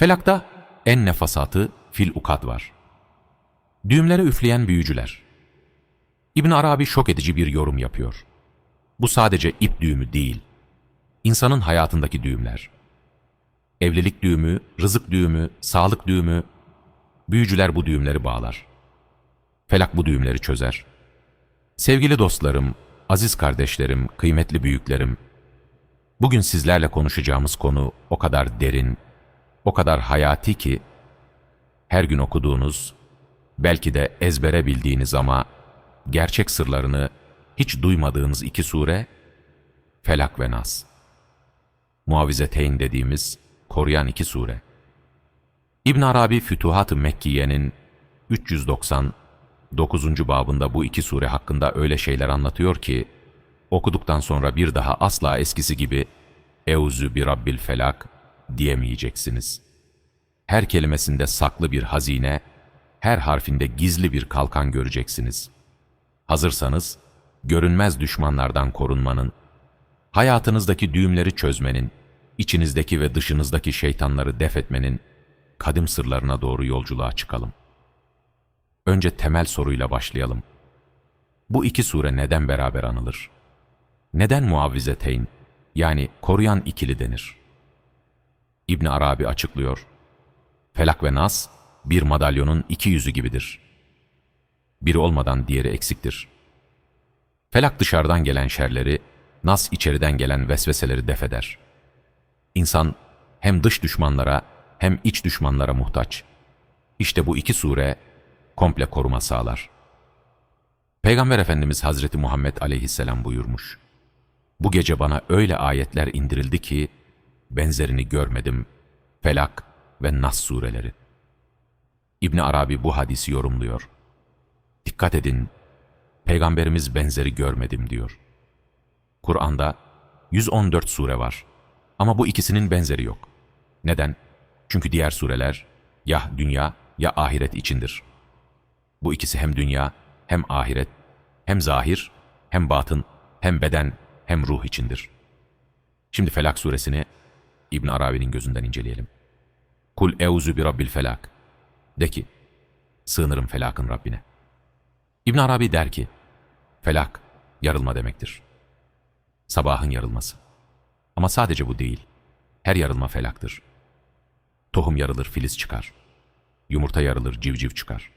Felakta en nefasatı fil ukad var. Düğümlere üfleyen büyücüler. İbn Arabi şok edici bir yorum yapıyor. Bu sadece ip düğümü değil, insanın hayatındaki düğümler. Evlilik düğümü, rızık düğümü, sağlık düğümü, büyücüler bu düğümleri bağlar. Felak bu düğümleri çözer. Sevgili dostlarım, aziz kardeşlerim, kıymetli büyüklerim, bugün sizlerle konuşacağımız konu o kadar derin, o kadar hayati ki, her gün okuduğunuz, belki de ezbere bildiğiniz ama gerçek sırlarını hiç duymadığınız iki sure, Felak ve Nas. Muavizeteyn dediğimiz koruyan iki sure. İbn Arabi Fütuhat-ı Mekkiye'nin 399. babında bu iki sure hakkında öyle şeyler anlatıyor ki, okuduktan sonra bir daha asla eskisi gibi Euzü bi Rabbil Felak diyemeyeceksiniz. Her kelimesinde saklı bir hazine, her harfinde gizli bir kalkan göreceksiniz. Hazırsanız, görünmez düşmanlardan korunmanın, hayatınızdaki düğümleri çözmenin, içinizdeki ve dışınızdaki şeytanları def etmenin kadim sırlarına doğru yolculuğa çıkalım. Önce temel soruyla başlayalım. Bu iki sure neden beraber anılır? Neden muavvizeteyn, yani koruyan ikili denir? İbn Arabi açıklıyor. Felak ve Nas, bir madalyonun iki yüzü gibidir. Biri olmadan diğeri eksiktir. Felak dışarıdan gelen şerleri, Nas içeriden gelen vesveseleri defeder. İnsan hem dış düşmanlara hem iç düşmanlara muhtaç. İşte bu iki sure komple koruma sağlar. Peygamber Efendimiz Hazreti Muhammed aleyhisselam buyurmuş. Bu gece bana öyle ayetler indirildi ki benzerini görmedim. Felak ve Nas sureleri. İbn Arabi bu hadisi yorumluyor. Dikkat edin, Peygamberimiz benzeri görmedim diyor. Kur'an'da 114 sure var ama bu ikisinin benzeri yok. Neden? Çünkü diğer sureler ya dünya ya ahiret içindir. Bu ikisi hem dünya hem ahiret, hem zahir, hem batın, hem beden, hem ruh içindir. Şimdi Felak suresini İbn Arabi'nin gözünden inceleyelim. Kul euzu bi rabbil felak. De ki, sığınırım felakın Rabbine. İbn Arabi der ki, felak, yarılma demektir. Sabahın yarılması. Ama sadece bu değil. Her yarılma felaktır. Tohum yarılır, filiz çıkar. Yumurta yarılır, civciv çıkar.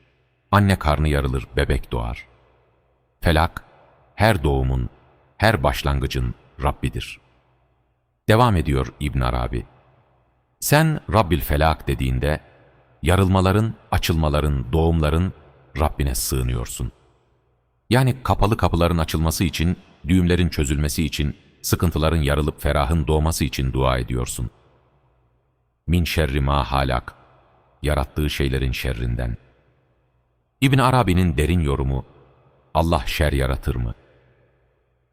Anne karnı yarılır, bebek doğar. Felak, her doğumun, her başlangıcın Rabbidir. Devam ediyor İbn Arabi. Sen Rabbil Felak dediğinde, yarılmaların, açılmaların, doğumların Rabbine sığınıyorsun. Yani kapalı kapıların açılması için, düğümlerin çözülmesi için, sıkıntıların yarılıp ferahın doğması için dua ediyorsun. Min şerri ma halak, yarattığı şeylerin şerrinden. İbn Arabi'nin derin yorumu, Allah şer yaratır mı?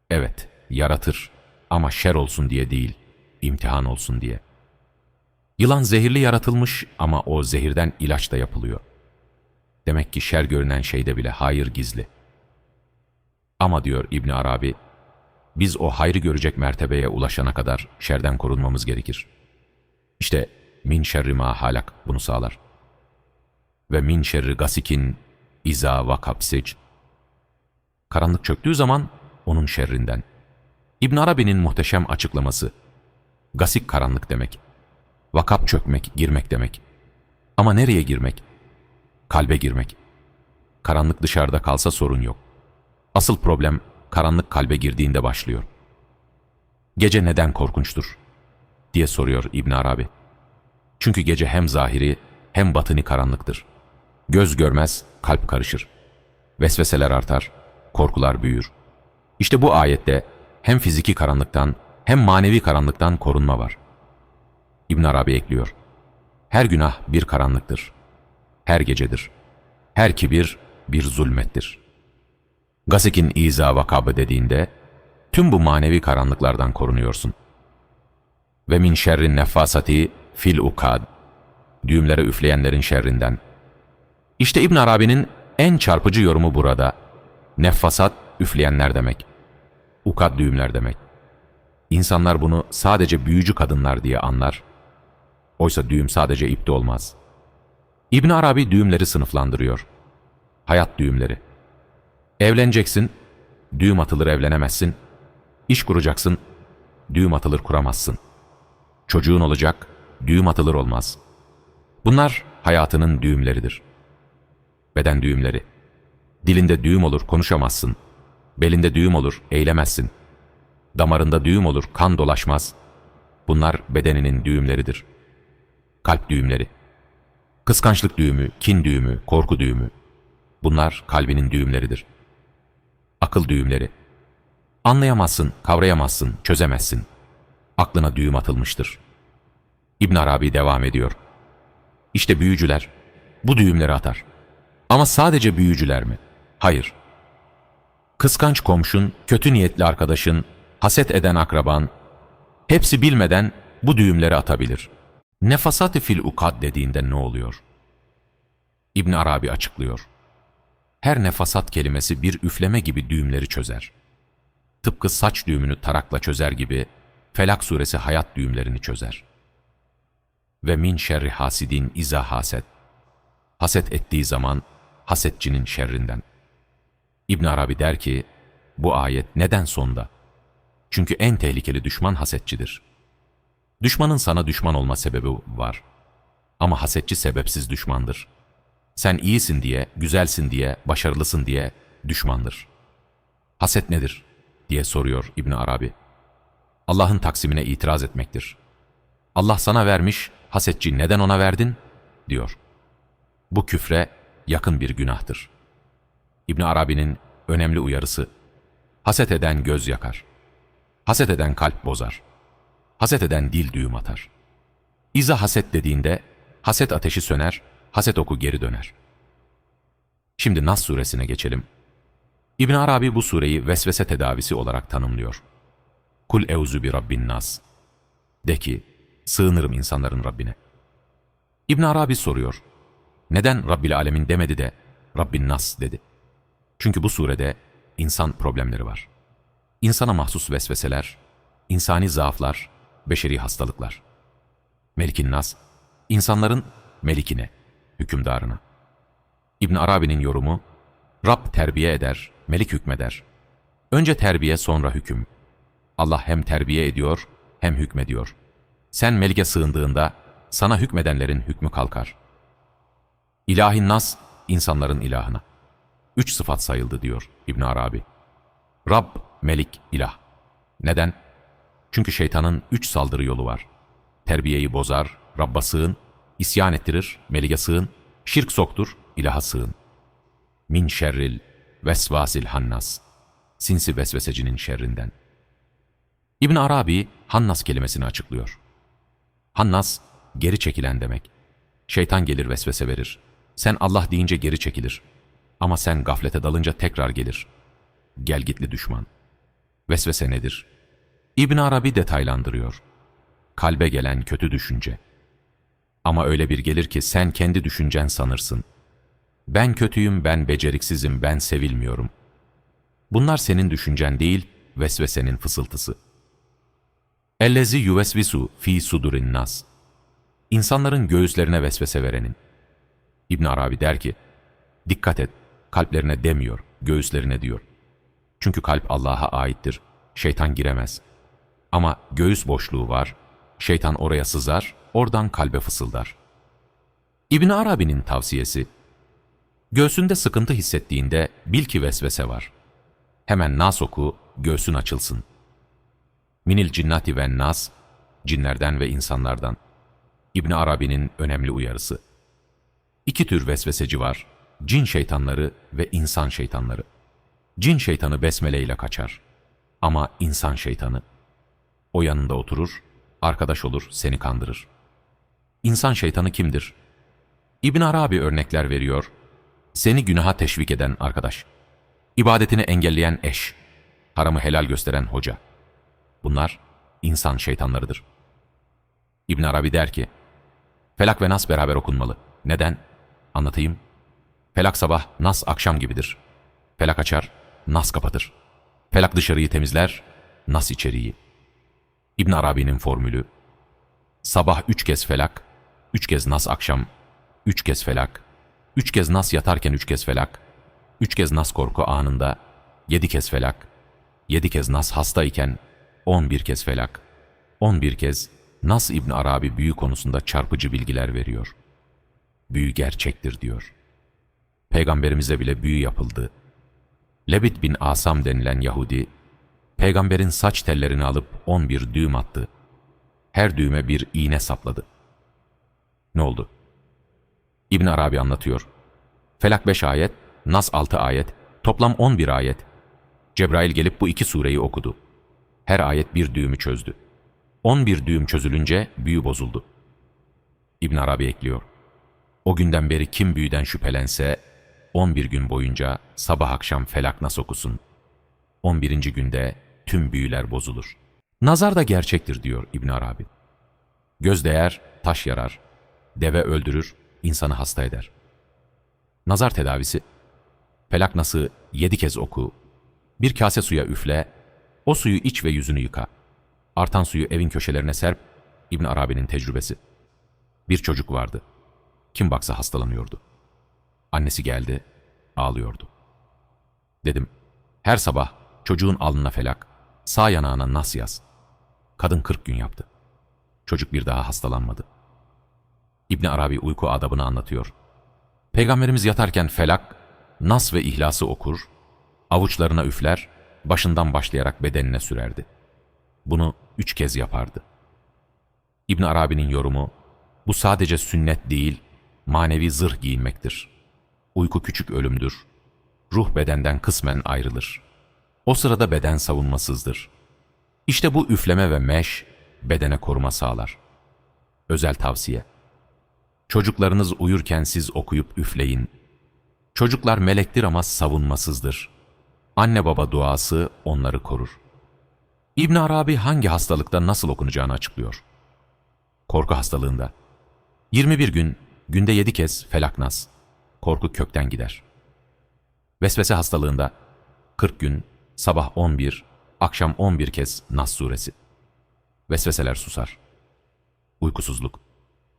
Evet, yaratır ama şer olsun diye değil, imtihan olsun diye. Yılan zehirli yaratılmış ama o zehirden ilaç da yapılıyor. Demek ki şer görünen şeyde bile hayır gizli. Ama diyor İbn Arabi, biz o hayrı görecek mertebeye ulaşana kadar şerden korunmamız gerekir. İşte min şerri ma halak bunu sağlar. Ve min şerri gasikin iza vakapsic. Karanlık çöktüğü zaman onun şerrinden. İbn Arabi'nin muhteşem açıklaması. Gasik karanlık demek. Vakap çökmek, girmek demek. Ama nereye girmek? Kalbe girmek. Karanlık dışarıda kalsa sorun yok. Asıl problem karanlık kalbe girdiğinde başlıyor. Gece neden korkunçtur? diye soruyor İbn Arabi. Çünkü gece hem zahiri hem batını karanlıktır. Göz görmez, kalp karışır. Vesveseler artar, korkular büyür. İşte bu ayette hem fiziki karanlıktan hem manevi karanlıktan korunma var. İbn Arabi ekliyor. Her günah bir karanlıktır. Her gecedir. Her kibir bir zulmettir. Gasik'in iza vakabı dediğinde tüm bu manevi karanlıklardan korunuyorsun. Ve min şerrin neffasati fil ukad. Düğümlere üfleyenlerin şerrinden. İşte İbn Arabi'nin en çarpıcı yorumu burada. Neffasat üfleyenler demek. Ukad düğümler demek. İnsanlar bunu sadece büyücü kadınlar diye anlar. Oysa düğüm sadece ipte olmaz. İbn Arabi düğümleri sınıflandırıyor. Hayat düğümleri. Evleneceksin, düğüm atılır evlenemezsin. İş kuracaksın, düğüm atılır kuramazsın. Çocuğun olacak, düğüm atılır olmaz. Bunlar hayatının düğümleridir. Beden düğümleri. Dilinde düğüm olur, konuşamazsın. Belinde düğüm olur, eğilemezsin. Damarında düğüm olur, kan dolaşmaz. Bunlar bedeninin düğümleridir. Kalp düğümleri. Kıskançlık düğümü, kin düğümü, korku düğümü. Bunlar kalbinin düğümleridir. Akıl düğümleri. Anlayamazsın, kavrayamazsın, çözemezsin. Aklına düğüm atılmıştır. İbn Arabi devam ediyor. İşte büyücüler bu düğümleri atar. Ama sadece büyücüler mi? Hayır. Kıskanç komşun, kötü niyetli arkadaşın, haset eden akraban, hepsi bilmeden bu düğümleri atabilir. Nefasat-ı fil ukad dediğinde ne oluyor? İbn Arabi açıklıyor. Her nefasat kelimesi bir üfleme gibi düğümleri çözer. Tıpkı saç düğümünü tarakla çözer gibi Felak suresi hayat düğümlerini çözer. Ve min şerri hasidin iza haset. Haset ettiği zaman hasetçinin şerrinden. İbn Arabi der ki, bu ayet neden sonda? Çünkü en tehlikeli düşman hasetçidir. Düşmanın sana düşman olma sebebi var. Ama hasetçi sebepsiz düşmandır. Sen iyisin diye, güzelsin diye, başarılısın diye düşmandır. Haset nedir? diye soruyor İbn Arabi. Allah'ın taksimine itiraz etmektir. Allah sana vermiş, hasetçi neden ona verdin? diyor. Bu küfre yakın bir günahtır. İbn Arabi'nin önemli uyarısı, haset eden göz yakar. Haset eden kalp bozar. Haset eden dil düğüm atar. İza haset dediğinde haset ateşi söner, haset oku geri döner. Şimdi Nas suresine geçelim. İbn Arabi bu sureyi vesvese tedavisi olarak tanımlıyor. Kul euzu bi rabbin nas. De ki, sığınırım insanların Rabbine. İbn Arabi soruyor. Neden Rabbil Alemin demedi de Rabbin nas dedi? Çünkü bu surede insan problemleri var. İnsana mahsus vesveseler, insani zaaflar, beşeri hastalıklar. Melikin nas, insanların melikine, hükümdarına. İbn Arabi'nin yorumu, Rab terbiye eder, melik hükmeder. Önce terbiye sonra hüküm. Allah hem terbiye ediyor hem hükmediyor. Sen melike sığındığında sana hükmedenlerin hükmü kalkar. İlahin nas, insanların ilahına. Üç sıfat sayıldı diyor İbn Arabi. Rab, Melik, ilah. Neden? Çünkü şeytanın üç saldırı yolu var. Terbiyeyi bozar, Rabb'a sığın, isyan ettirir, Melik'e sığın, şirk soktur, ilaha sığın. Min şerril vesvasil hannas. Sinsi vesvesecinin şerrinden. İbn Arabi Hannas kelimesini açıklıyor. Hannas geri çekilen demek. Şeytan gelir vesvese verir. Sen Allah deyince geri çekilir. Ama sen gaflete dalınca tekrar gelir. Gel gitli düşman. Vesvese nedir? İbn Arabi detaylandırıyor. Kalbe gelen kötü düşünce. Ama öyle bir gelir ki sen kendi düşüncen sanırsın. Ben kötüyüm, ben beceriksizim, ben sevilmiyorum. Bunlar senin düşüncen değil, vesvesenin fısıltısı. Ellezi yuvesvisu fi sudurin nas. İnsanların göğüslerine vesvese verenin. İbn Arabi der ki, dikkat et, kalplerine demiyor, göğüslerine diyor. Çünkü kalp Allah'a aittir, şeytan giremez. Ama göğüs boşluğu var, şeytan oraya sızar, oradan kalbe fısıldar. İbn Arabi'nin tavsiyesi, göğsünde sıkıntı hissettiğinde bil ki vesvese var. Hemen nas oku, göğsün açılsın. Minil cinnati ve nas, cinlerden ve insanlardan. İbn Arabi'nin önemli uyarısı. İki tür vesveseci var, cin şeytanları ve insan şeytanları. Cin şeytanı besmele ile kaçar. Ama insan şeytanı, o yanında oturur, arkadaş olur, seni kandırır. İnsan şeytanı kimdir? İbn Arabi örnekler veriyor. Seni günaha teşvik eden arkadaş, ibadetini engelleyen eş, haramı helal gösteren hoca. Bunlar insan şeytanlarıdır. İbn Arabi der ki, Felak ve Nas beraber okunmalı. Neden? Anlatayım. Felak sabah, Nas akşam gibidir. Felak açar, Nas kapatır. Felak dışarıyı temizler, Nas içeriği. İbn Arabi'nin formülü, sabah üç kez felak, üç kez nas akşam, üç kez felak, üç kez nas yatarken üç kez felak, üç kez nas korku anında, yedi kez felak, yedi kez nas hastayken, on bir kez felak, on bir kez Nas İbn Arabi büyü konusunda çarpıcı bilgiler veriyor. Büyü gerçektir diyor. Peygamberimize bile büyü yapıldı. Lebit bin Asam denilen Yahudi, peygamberin saç tellerini alıp on bir düğüm attı. Her düğüme bir iğne sapladı. Ne oldu? İbn Arabi anlatıyor. Felak 5 ayet, Nas 6 ayet, toplam 11 ayet. Cebrail gelip bu iki sureyi okudu. Her ayet bir düğümü çözdü. 11 düğüm çözülünce büyü bozuldu. İbn Arabi ekliyor. O günden beri kim büyüden şüphelense 11 gün boyunca sabah akşam felak nas okusun. 11. günde tüm büyüler bozulur. Nazar da gerçektir diyor İbn Arabi. Göz değer, taş yarar. Deve öldürür, insanı hasta eder. Nazar tedavisi. Felak nası yedi kez oku. Bir kase suya üfle. O suyu iç ve yüzünü yıka. Artan suyu evin köşelerine serp. İbn Arabi'nin tecrübesi. Bir çocuk vardı. Kim baksa hastalanıyordu. Annesi geldi, ağlıyordu. Dedim, her sabah çocuğun alnına felak, sağ yanağına nas yaz. Kadın 40 gün yaptı. Çocuk bir daha hastalanmadı. İbn Arabi uyku adabını anlatıyor. Peygamberimiz yatarken felak, nas ve ihlası okur, avuçlarına üfler, başından başlayarak bedenine sürerdi. Bunu üç kez yapardı. İbn Arabi'nin yorumu, bu sadece sünnet değil, manevi zırh giyinmektir. Uyku küçük ölümdür. Ruh bedenden kısmen ayrılır. O sırada beden savunmasızdır. İşte bu üfleme ve meş, bedene koruma sağlar. Özel tavsiye. Çocuklarınız uyurken siz okuyup üfleyin. Çocuklar melektir ama savunmasızdır. Anne baba duası onları korur. İbn Arabi hangi hastalıkta nasıl okunacağını açıklıyor. Korku hastalığında. 21 gün, günde 7 kez felaknas. Korku kökten gider. Vesvese hastalığında 40 gün, sabah 11, akşam 11 kez Nas suresi. Vesveseler susar. Uykusuzluk.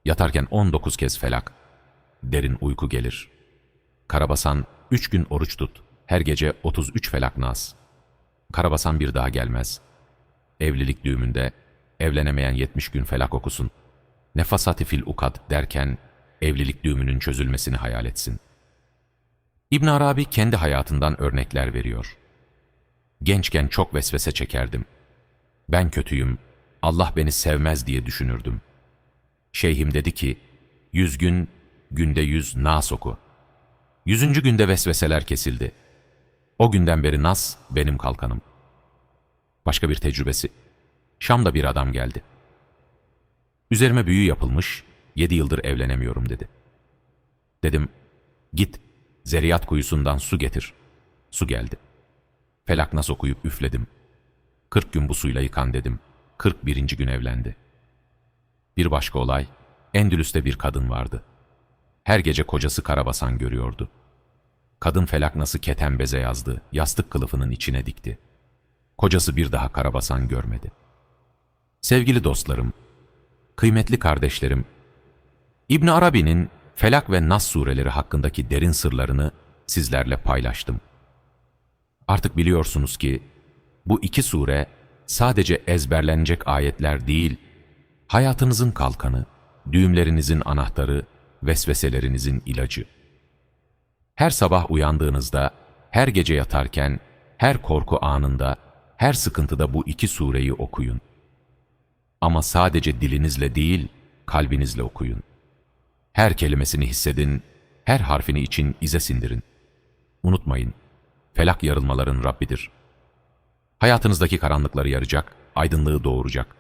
Yatarken 19 kez felak. Derin uyku gelir. Karabasan 3 gün oruç tut. Her gece 33 felak nas. Karabasan bir daha gelmez. Evlilik düğümünde evlenemeyen 70 gün felak okusun. Nefasati fil ukad derken evlilik düğümünün çözülmesini hayal etsin. İbn Arabi kendi hayatından örnekler veriyor. Gençken çok vesvese çekerdim. Ben kötüyüm, Allah beni sevmez diye düşünürdüm. Şeyhim dedi ki, yüz gün, günde yüz nas oku. Yüzüncü günde vesveseler kesildi. O günden beri nas benim kalkanım. Başka bir tecrübesi. Şam'da bir adam geldi. Üzerime büyü yapılmış, yedi yıldır evlenemiyorum dedi. Dedim, git, zeriyat kuyusundan su getir. Su geldi. Felak nas okuyup üfledim. Kırk gün bu suyla yıkan dedim. Kırk birinci gün evlendi. Bir başka olay, Endülüs'te bir kadın vardı. Her gece kocası karabasan görüyordu. Kadın felaknası keten beze yazdı, yastık kılıfının içine dikti. Kocası bir daha karabasan görmedi. Sevgili dostlarım, kıymetli kardeşlerim, İbn Arabi'nin Felak ve Nas sureleri hakkındaki derin sırlarını sizlerle paylaştım. Artık biliyorsunuz ki bu iki sure sadece ezberlenecek ayetler değil, hayatınızın kalkanı, düğümlerinizin anahtarı, vesveselerinizin ilacı. Her sabah uyandığınızda, her gece yatarken, her korku anında, her sıkıntıda bu iki sureyi okuyun. Ama sadece dilinizle değil, kalbinizle okuyun. Her kelimesini hissedin, her harfini için ize sindirin. Unutmayın, felak yarılmaların Rabbidir. Hayatınızdaki karanlıkları yaracak, aydınlığı doğuracak.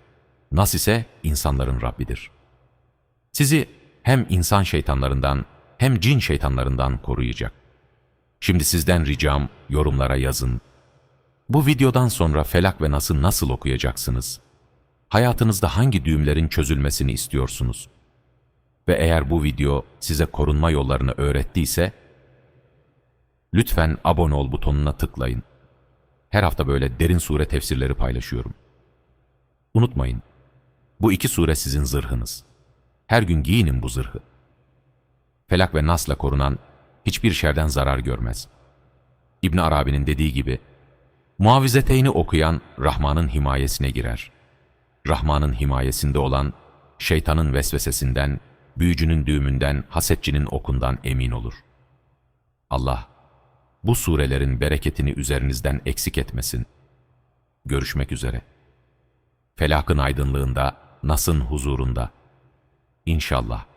Nas ise insanların Rabbidir. Sizi hem insan şeytanlarından hem cin şeytanlarından koruyacak. Şimdi sizden ricam yorumlara yazın. Bu videodan sonra Felak ve Nas'ı nasıl okuyacaksınız? Hayatınızda hangi düğümlerin çözülmesini istiyorsunuz? Ve eğer bu video size korunma yollarını öğrettiyse, lütfen abone ol butonuna tıklayın. Her hafta böyle derin sure tefsirleri paylaşıyorum. Unutmayın, bu iki sure sizin zırhınız. Her gün giyinin bu zırhı. Felak ve Nas'la korunan hiçbir şerden zarar görmez. İbn Arabi'nin dediği gibi, Muavizeteyni okuyan Rahman'ın himayesine girer. Rahman'ın himayesinde olan şeytanın vesvesesinden, büyücünün düğümünden, hasetçinin okundan emin olur. Allah bu surelerin bereketini üzerinizden eksik etmesin. Görüşmek üzere. Felakın aydınlığında, Nas'ın huzurunda. İnşallah.